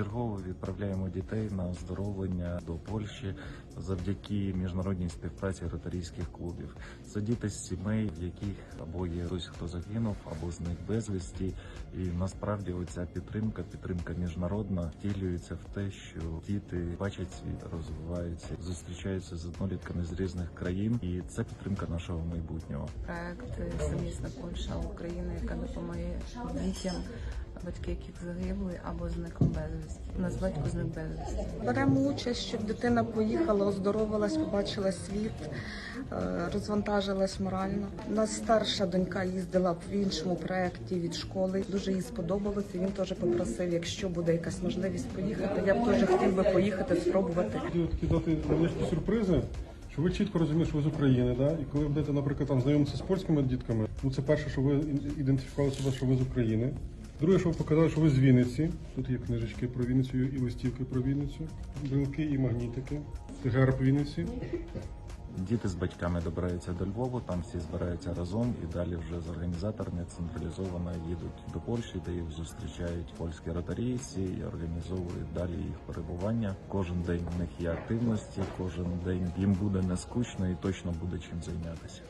Вчергово відправляємо дітей на оздоровлення до Польщі завдяки міжнародній співпраці ротарійських клубів. Це діти з сімей, в яких або є хтось, хто загинув, або зник безвісті. І насправді оця підтримка, підтримка міжнародна, втілюється в те, що діти бачать світ, розвиваються, зустрічаються з однолітками з різних країн, і це підтримка нашого майбутнього. проект Сумісна Польща України, яка допомагає дітям, батьки яких загибли або зникли безвісті. У нас батько зник безвісті. Беремо участь, щоб дитина поїхала, оздоровилась, побачила світ, е, розвантажилась морально. У нас старша донька їздила в іншому проєкті від школи. Дуже їй сподобалося. Він теж попросив, якщо буде якась можливість поїхати. Я б теж хотів би поїхати, спробувати. Такі дати невеличкі сюрпризи, щоб ви чітко розуміли, що ви з України, да? і коли будете, наприклад, там знайомитися з польськими дітками, ну це перше, що ви ідентифікували себе, що ви з України. Друге, що ви показали, що ви з Вінниці. Тут є книжечки про Вінницю і листівки про Вінницю, брелки і магнітики. Герб Вінниці. Діти з батьками добираються до Львову, там всі збираються разом і далі вже з організаторами централізовано їдуть до Польщі, де їх зустрічають польські ротарійці і організовують далі їх перебування. Кожен день в них є активності, кожен день їм буде не скучно і точно буде чим зайнятися.